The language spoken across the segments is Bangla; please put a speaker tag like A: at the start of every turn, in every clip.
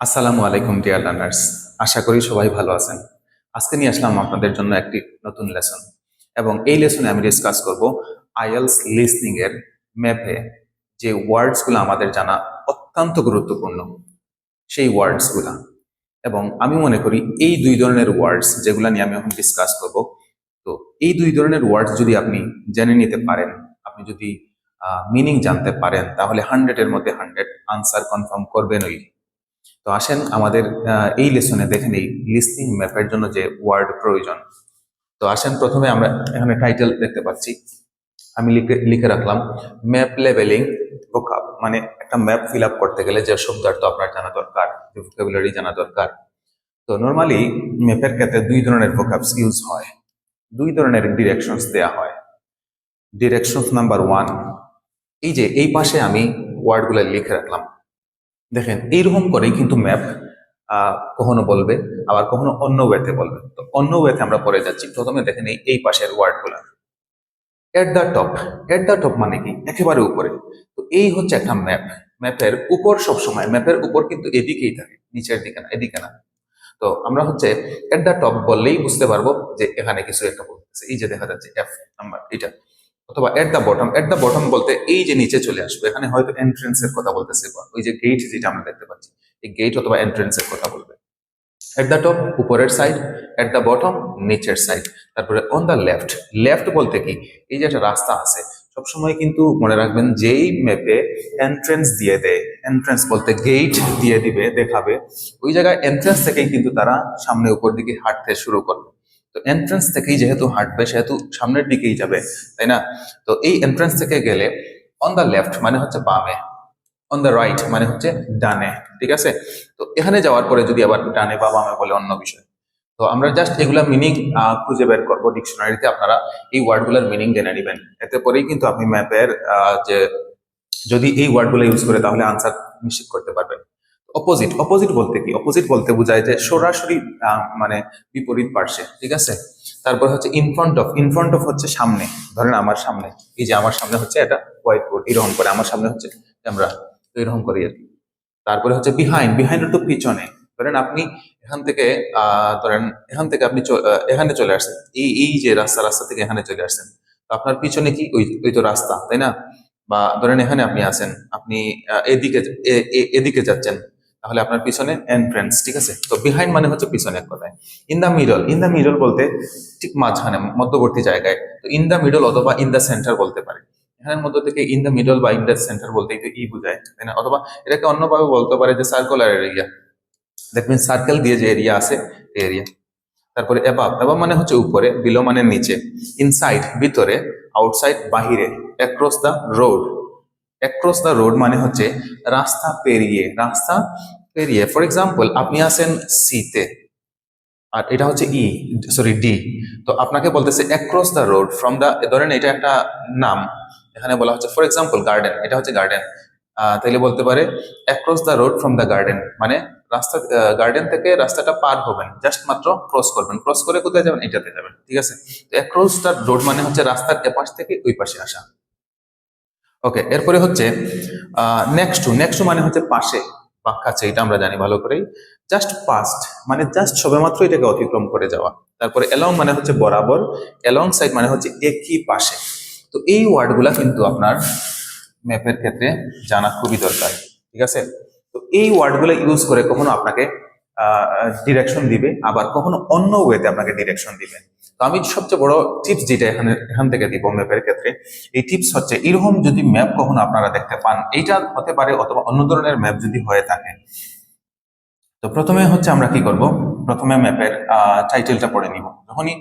A: আসসালামু আলাইকুম ডিয়ার লার্নার্স আশা করি সবাই ভালো আছেন। আজকে নিয়ে আসলাম আপনাদের জন্য একটি নতুন লেসন এবং এই লেসনে আমি ডিসকাস করব আইএলস লিসনিং এর ম্যাপে যে ওয়ার্ডসগুলো আমাদের জানা অত্যন্ত গুরুত্বপূর্ণ। সেই ওয়ার্ডসগুলা এবং আমি মনে করি এই দুই ধরনের ওয়ার্ডস যেগুলো নিয়ে আমি এখন ডিসকাস করব, তো এই দুই ধরনের ওয়ার্ডস যদি আপনি জেনে নিতে পারেন, আপনি যদি মিনিং জানতে পারেন, তাহলে হান্ড্রেডের মধ্যে হান্ড্রেড আনসার কনফার্ম করবেনই। তো আসেন আমাদের এই লেসনে দেখেন এই লিসনিং ম্যাপের জন্য যে ওয়ার্ড প্রয়োজন। তো আসেন প্রথমে আমরা এখানে টাইটেল দেখতে পাচ্ছি। আমি লিখে লিখে রাখলাম ম্যাপ লেভেলিং ভোকাব মানে একটা ম্যাপ ফিল আপ করতে গেলে যে শব্দার্থ আপনার জানা দরকার, যে ভোকাবুলারি জানা দরকার। তো নর্মালি ম্যাপের ক্ষেত্রে দুই ধরনের ভোকাবস ইউজ হয়। দুই ধরনের ডিরেকশনস দেয়া হয়। ডিরেকশনস নাম্বার ওয়ান এই যে এই পাশে আমি ওয়ার্ডগুলো লিখে রাখলাম। দেখেন, এইরকম করেই কিন্তু ম্যাপ কখনো বলবে, আবার কখনো অন্য ওয়েতে বলবে। তো অন্য ওয়েতে আমরা পরে যাচ্ছি। প্রথমে দেখেন এই পাশের ওয়ার্ডগুলো at the top at the top মানে কি? একেবারে উপরে। তো এই হচ্ছে একটা ম্যাপ ম্যাপের উপর সব সময় ম্যাপের উপর কিন্তু এদিকেই থাকে, নিচের দিকে না, এদিকে না। তো আমরা হচ্ছে এট দ্য টপ বললেই বুঝতে পারব যে এখানে কিছু একটা বলতেছে। এই যে দেখা যাচ্ছে এফ নাম্বার এটা। অথবা at the bottom at the bottom বলতে এই যে নিচে চলে আসবে, এখানে হয়তো এন্ট্রেন্স এর কথা বলতেছে ওই যে গেট যেটা আমরা দেখতে পাচ্ছি, এই গেট অথবা এন্ট্রেন্স এর কথা বলবে। এট দ্য টপ উপরের সাইড এট দ্য বটম নিচের সাইড তারপরে অন দ্য লেফট লেফট বলতে কি? এই যে একটা রাস্তা আছে, সবসময় কিন্তু মনে রাখবেন যেই ম্যাপে এন্ট্রেন্স দিয়ে দেয় এন্ট্রেন্স বলতে গেট দিয়ে দিবে, দেখাবে, ওই জায়গায় এন্ট্রেন্স থেকেই কিন্তু তারা সামনে উপর দিকে হাঁটতে শুরু করবে। তো এন্ট্রেন্স থেকেই যেহেতু হাঁটবে, সেহেতু সামনের দিকেই যাবে, তাই না? তো এই এন্ট্রান্স থেকে গেলে অন দ্য লেফট মানে হচ্ছে বামে অন দ্য রাইট মানে হচ্ছে ডানে, ঠিক আছে? তো এখানে যাওয়ার পরে যদি আবার ডানে বা বামে বলে অন্য বিষয়, তো আমরা জাস্ট এগুলা মিনিং খুঁজে বের করব ডিকশনারিতে আপনারা এই ওয়ার্ডগুলোর মিনিং জেনে নেবেন। এতে পরেই কিন্তু আপনি ম্যাপের যে, যদি এই ওয়ার্ডগুলো ইউজ করে তাহলে আনসার নিশ্চিত করতে পারবেন। অপোজিট অপোজিট বলতে কি? অপোজিট বলতে বোঝায় যে সরাসরি মানে বিপরীত পার্শ্বে ঠিক আছে? তারপর হচ্ছে ইনফ্রন্ট অফ ইনফ্রন্ট অফ হচ্ছে সামনে। ধরেন আমার সামনে। এই যে আমার সামনে হচ্ছে এটা হোয়াইট বোর্ড এরকম করে। আমার সামনে হচ্ছে ক্যামেরা তো এরকম করি আর কি। তারপরে হচ্ছে বিহাইন্ড বিহাইন্ড একটু পিছনে। ধরেন আপনি এখান থেকে আহ ধরেন এখান থেকে আপনি এখানে চলে আসছেন। এই এই যে রাস্তা রাস্তা থেকে এখানে চলে আসছেন। তো আপনার পিছনে কি? ওই ওই তো রাস্তা তাই না? বা ধরেন এখানে আপনি আছেন। আপনি এদিকে এদিকে যাচ্ছেন। তাহলে আপনার পিছনে এন্ট্রেন্স ঠিক আছে? তো বিহাইন্ড মানে হচ্ছে পিছনে এক কথায়। In the middle in the middle বলতে ঠিক মাঝখানে, মধ্যবর্তী জায়গায়। তো ইন দ্য মিডল অথবা ইন দ্য সেন্টার বলতে পারে। এখানের মধ্য থেকে ইন দ্য মিডল বা ইন দ্য সেন্টার বলতে ই বোঝায়, তাই না? অথবা এটাকে অন্যভাবে বলতে পারে যে সার্কুলার এরিয়া মিন সার্কেল দিয়ে যে এরিয়া আছে এরিয়া তারপরে এবাব এবাব মানে হচ্ছে উপরে বিলো মানে নিচে। ইনসাইড ভিতরে আউটসাইড বাহিরে। Across the road across the road মানে হচ্ছে রাস্তা পেরিয়ে, রাস্তা পেরিয়ে ফর এক্সাম্পল আপনি আছেন সিতে আর এটা হচ্ছে ই সরি ডি তো আপনাকে বলতেছে across the road from the ধরেন এটা একটা নাম, এখানে বলা হচ্ছে ফর এক্সাম্পল গার্ডেন এটা হচ্ছে গার্ডেন তাইলে বলতে পারে across the road from the garden মানে রাস্তা গার্ডেন থেকে রাস্তাটা পার হবেন জাস্ট মাত্র ক্রস করবেন ক্রস করে কোথায় যাবেন? এটাতে যাবেন, ঠিক আছে? অ্যাক্রস দ্য রোড মানে হচ্ছে রাস্তার এপাশ থেকে ওই পাশে আসা। ওকে এরপরে হচ্ছে নেক্সট টু নেক্সট টু মানে হচ্ছে পাশে বা কাছে এটা আমরা জানি ভালো করেই। জাস্ট পাস্ট মানে জাস্ট সবেমাত্র এটাকে অতিক্রম করে যাওয়া। তারপরে এলং মানে হচ্ছে বরাবর এলং সাইড মানে হচ্ছে একই পাশে। তো এই ওয়ার্ডগুলা কিন্তু আপনার ম্যাপের ক্ষেত্রে জানা খুবই দরকার, ঠিক আছে? তো এই ওয়ার্ডগুলো ইউজ করে কখনো আপনাকে ডিরেকশন দিবে, আবার কখনো অন্য ওয়েতে আপনাকে ডিরেকশন দিবে। তো আমি সবচেয়ে বড় টিপস যেটা এখানে, এখান থেকে দিব ম্যাপের ক্ষেত্রে, এই টিপস হচ্ছে এরকম যদি ম্যাপ কখনো আপনারা দেখতে পান, এইটা হতে পারে অথবা অন্য ধরনের ম্যাপ যদি হয়ে থাকে তো প্রথমে হচ্ছে আমরা কি করব? প্রথমে ম্যাপের টাইটেলটা পড়ে নিব। যখনই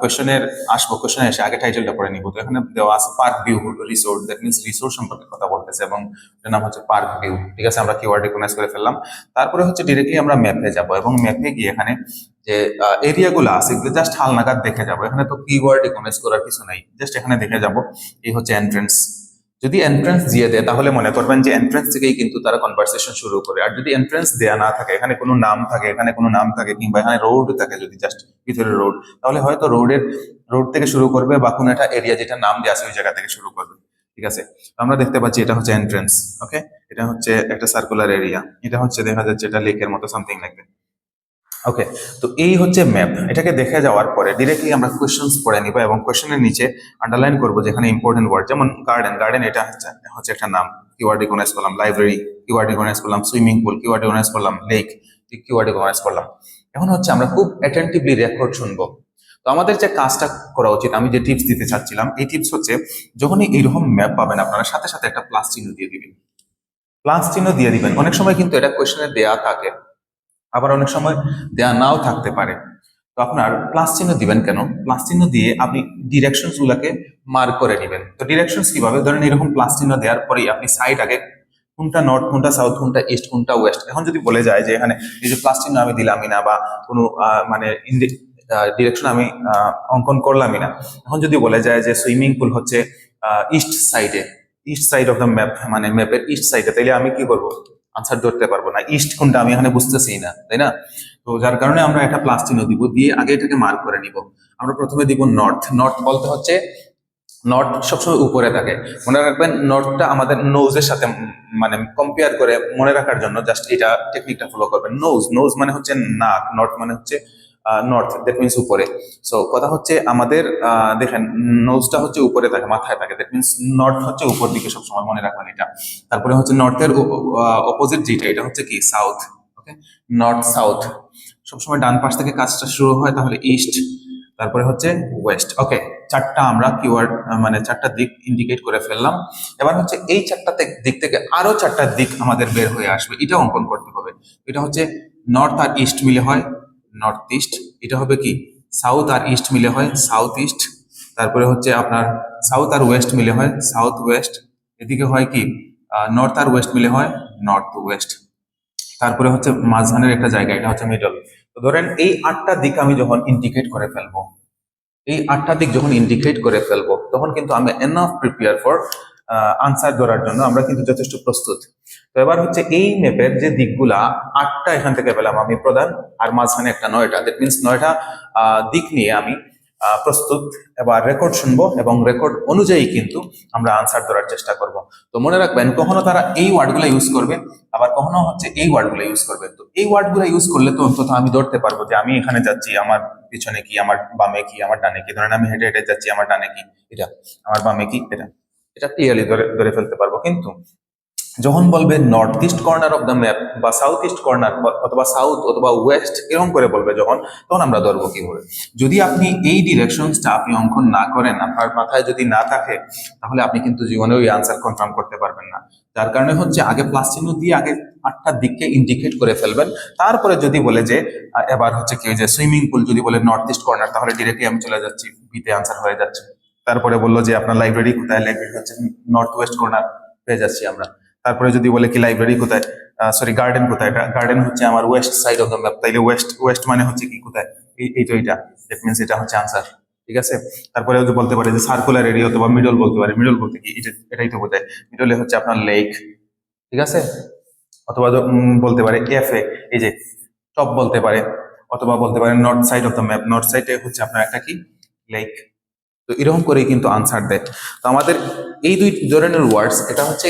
A: কোয়েশনের আসব কোয়েশনে এসে আগে টাইটেলটা পড়ে নিব। তো এখানে দেওয়া আছে park view resort that means resort সম্পর্কে কথা বলতেছে এবং এটার নাম হচ্ছে পার্ক ভিউ ঠিক আছে, আমরা কিওয়ার্ড রিকগনাইজ করে ফেললাম। তারপরে হচ্ছে ডিরেক্টলি আমরা ম্যাপে যাব এবং ম্যাপে গিয়ে এখানে যে এরিয়াগুলো আছে, এগুলো জাস্ট হালনাগাদ দেখে যাব। এখানে তো কিওয়ার্ড রিকগনাইজ করার কিছু নাই। জাস্ট এখানে দেখে যাব। এই হচ্ছে এন্ট্রেন্স যদি এন্ট্রেন্স দিয়ে দেয়, তাহলে মনে করবেন যে এন্ট্রেন্স থেকেই কিন্তু তারা কনভারসেশন শুরু করে। আর যদি এন্ট্রেন্স দেয়া না থাকে, এখানে কোনো নাম থাকে, এখানে কোনো নাম থাকে, কিংবা এখানে রোড থাকে, যদি জাস্ট ভিতরে রোড তাহলে হয়তো রোডের রোড থেকে শুরু করবে বা কোনো একটা এরিয়া যেটা নাম দেওয়া আছে, ওই জায়গা থেকে শুরু করবে। ঠিক আছে? আমরা দেখতে পাচ্ছি এটা হচ্ছে এন্ট্রেন্স ওকে এটা হচ্ছে একটা সার্কুলার এরিয়া এটা হচ্ছে দেখা যাচ্ছে এটা লেকের মতো সামথিং লাগবে। ওকে তো এই হচ্ছে ম্যাপ এটাকে দেখে যাওয়ার পরে ডিরেক্টলি আমরা কোয়েশ্চেন্স পড়ে নিব এবং কোয়েশ্চেনের নিচে আন্ডারলাইন করব যেখানে ইম্পর্টেন্ট ওয়ার্ড যেমন গার্ডেন গার্ডেন এটা হচ্ছে একটা নাম। কিওয়ার্ড রিকগনাইজ করলাম লাইব্রেরি কিওয়ার্ড রিকগনাইজ করলাম সুইমিং পুল কিওয়ার্ড রিকগনাইজ করলাম লেক কিওয়ার্ড রিকগনাইজ করলাম। এখন হচ্ছে আমরা খুব অ্যাটেন্টিভলি রেকর্ড শুনব। তো আমাদের যে কাজটা করা উচিত, আমি যে টিপস দিতে চাচ্ছিলাম, এই টিপস হচ্ছে যখনই এইরকম ম্যাপ পাবেন, আপনারা সাথে সাথে একটা প্লাস চিহ্ন দিয়ে দিবেন। প্লাস চিহ্ন দিয়ে দিবেন। অনেক সময় কিন্তু এটা কোয়েশ্চেনে দেয়া থাকে। আবার অনেক সময় দেয়া নাও থাকতে পারে। তো আপনার প্লাস চিহ্ন দিবেন কেন? প্লাস চিহ্ন দিয়ে আপনি ডিরেকশনস গুলাকে মার্ক করে নেবেন। তো ডিরেকশনস কীভাবে? ধরেন এরকম প্লাস চিহ্ন দেওয়ার পরেই আপনি সাইড আগে কোনটা নর্থ কোনটা সাউথ কোনটা ইস্ট কোনটা ওয়েস্ট এখন যদি বলে যায় যে এখানে এই যে প্লাস চিহ্ন আমি দিলামই না বা কোনো মানে ডিরেকশন আমি অঙ্কন করলামই না, এখন যদি বলে যায় যে সুইমিং পুল হচ্ছে ইস্ট সাইডে east side of the map মানে ম্যাপের ইস্ট সাইডে তাইলে আমি কি করব? আনসার ধরতে পারব না। ইস্ট কোনটা আমি এখানে বুঝতেছি না, তাই না? তো যার কারণে আমরা একটা প্লাস চিহ্ন দিব, দিয়ে আগে এটাকে মার্ক করে নিব। আমরা প্রথমে দিব নর্থ নর্থ বলতে হচ্ছে নর্থ সবসময় উপরে থাকে। মনে রাখবেন নর্থটা আমাদের নোজের সাথে মানে কম্পেয়ার করে মনে রাখার জন্য জাস্ট এটা টেকনিকটা ফলো করবেন। নোজ নোজ মানে হচ্ছে নাক নর্থ মানে হচ্ছে নর্থ দ্যাট মিনস উপরে। সো কথা হচ্ছে আমাদের দেখেন নোজটা হচ্ছে উপরে থাকে মাথায় থাকে। দ্যাট মিনস নর্থ হচ্ছে উপর দিকে সবসময় মনে রাখবেন এটা। তারপরে হচ্ছে নর্থের অপোজিট যেটা, এটা হচ্ছে কি? সাউথ ওকে নর্থ সাউথ সবসময় ডান পাশ থেকে কাজটা শুরু হয়, তাহলে ইস্ট তারপরে হচ্ছে ওয়েস্ট ওকে চারটা আমরা কিওয়ার্ড মানে চারটা দিক ইন্ডিকেট করে ফেললাম। এবার হচ্ছে এই চারটা দিক থেকে আরও চারটা দিক আমাদের বের হয়ে আসবে। এটা অঙ্কন করতে হবে। এটা হচ্ছে নর্থ আর ইস্ট মিলে হয়। North east. এটা হবে কি? সাউথ আর ইস্ট মিলে হয়, সাউথ ইস্ট। তারপরে হচ্ছে আপনার সাউথ আর ওয়েস্ট মিলে হয়, সাউথ ওয়েস্ট। এদিকে হয় কি? নর্থ আর ওয়েস্ট মিলে হয়, নর্থ ওয়েস্ট। তারপরে হচ্ছে মাঝখানের একটা জায়গা, এটা হচ্ছে মিডল। তো ধরেন এই আটটা দিক আমি যখন ইন্ডিকেট করে ফেলব, এই আটটা দিক যখন ইন্ডিকেট করে ফেলব, তখন কিন্তু আমি এনাফ প্রিপেয়ার ফর আনসার ধরার জন্য আমরা কিন্তু যথেষ্ট প্রস্তুত। তো এবার হচ্ছে এই ম্যাপের যে দিকগুলা, আটটা এখান থেকে পেলাম আমি প্রধান, আর মাঝখানে একটা নয়টা। দ্যাট মিনস নয়টা দিক নিয়ে আমি প্রস্তুত। এবার রেকর্ড শুনব এবং রেকর্ড অনুযায়ী কিন্তু আমরা আনসার ধরার চেষ্টা করব। তো মনে রাখবেন, কখনো তারা এই ওয়ার্ডগুলো ইউজ করবে, আবার কখনো হচ্ছে এই ওয়ার্ডগুলো ইউজ করবে। তো এই ওয়ার্ডগুলো ইউজ করলে তো অন্তত আমি ধরতে পারব যে আমি এখানে যাচ্ছি, আমার পিছনে কি, আমার বামে কি, আমার ডানে কি? ধরেন আমি হেঁটে হেঁটে যাচ্ছি, আমার ডানে কি? এটা, আমার বামে কি? এটা। এটা ক্লিয়ারলি ধরে ধরে ফেলতে পারব। কিন্তু যখন বলবে north east corner of the map বা সাউথ ইস্ট কর্নার অথবা সাউথ অথবা ওয়েস্ট এরকম করে বলবে যখন, তখন আমরা ধরবো কীভাবে। যদি আপনি এই ডিরেকশনসটা আপনি অঙ্কন না করেন, আপনার মাথায় যদি না থাকে, তাহলে আপনি কিন্তু জীবনে ওই আনসার কনফার্ম করতে পারবেন না। যার কারণে হচ্ছে আগে প্লাস চিহ্ন দিয়ে আগে আটটা দিককে ইন্ডিকেট করে ফেলবেন। তারপরে যদি বলে যে এবার হচ্ছে কি যে সুইমিং পুল যদি বলে নর্থ ইস্ট কর্নার তাহলে ডিরেক্টলি আমি চলে যাচ্ছি বিতে আনসার হয়ে যাচ্ছে। তারপরে বলল যে, আপনার লাইব্রেরি কোথায়? লাইব্রেরি হচ্ছে নর্থ ওয়েস্ট কর্নার পেয়ে যাচ্ছি আমরা। তারপরে যদি বলে কি লাইব্রেরি কোথায়? সরি গার্ডেন কোথায়? গার্ডেন হচ্ছে আমার west side of the map তাইলে ওয়েস্ট ওয়েস্ট মানে হচ্ছে কি কোথায়? এই তো এইটা দ্যাট মিনস এটা হচ্ছে আনসার ঠিক আছে? তারপরে যদি বলতে পারে যে সার্কুলার এরিয়া অথবা মিডল বলতে পারে। মিডল বলতে কি? এটা, এটাই তো বোঝায়। মিডলে হচ্ছে আপনার লেক ঠিক আছে? অথবা বলতে পারে এফে এই যে টপ বলতে পারে। অথবা বলতে পারে north side of the map north সাইডে হচ্ছে আপনার একটা কি? লেক তো এরকম করেই কিন্তু আনসার দেয়। তো আমাদের এই দুই ধরনের ওয়ার্ডস এটা হচ্ছে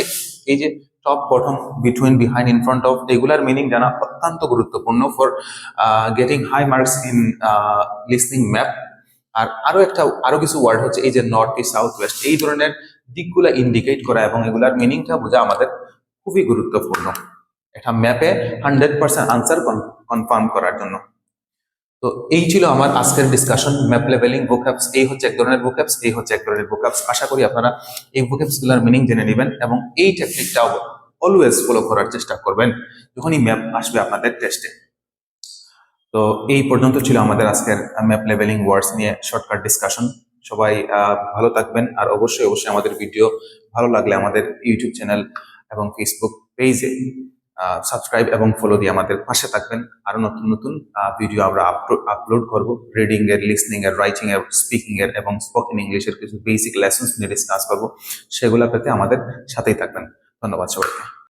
A: এই যে top bottom between behind in front of এগুলার মিনিং জানা অত্যন্ত গুরুত্বপূর্ণ for getting high marks in listening map আর আরও একটা, আরও কিছু ওয়ার্ড হচ্ছে এই যে নর্থ ইস্ট সাউথ ওয়েস্ট এই ধরনের দিকগুলা ইন্ডিকেট করা এবং এগুলার মিনিংটা বোঝা আমাদের খুবই গুরুত্বপূর্ণ। এটা ম্যাপে হান্ড্রেড পার্সেন্ট আনসার কনফার্ম করার জন্য। তো এই ছিল আমার আজকের ডিসকাশন ম্যাপ লেভেলিং ভোক্যাবস এই হচ্ছে এক ধরনের ভোক্যাবস এই হচ্ছে এক ধরনের ভোক্যাবস আশা করি আপনারা এই বুকগুলার মিনিং জেনে নেবেন এবং এই টেকনিকটা অলওয়েজ ফলো করার চেষ্টা করবেন যখনই ম্যাপ আসবে আপনাদের টেস্টে তো এই পর্যন্ত ছিল আমাদের আজকের ম্যাপ লেভেলিং ওয়ার্ডস নিয়ে শর্টকাট ডিসকাশন সবাই ভালো থাকবেন আর অবশ্যই অবশ্যই আমাদের ভিডিও ভালো লাগলে আমাদের ইউটিউব চ্যানেল এবং ফেসবুক পেজে সাবস্ক্রাইব এবং ফলো দিয়ে আমাদের পাশে থাকবেন। আরও নতুন নতুন ভিডিও আমরা আপলোড করব। রিডিং এর লিসনিং এর রাইটিং এর স্পিকিং এর এবং স্পোকেন ইংলিশের কিছু বেসিক লেসন্স নিয়ে ডিসকাস করব। সেগুলো পেতে আমাদের সাথেই থাকবেন। ধন্যবাদ সবাইকে।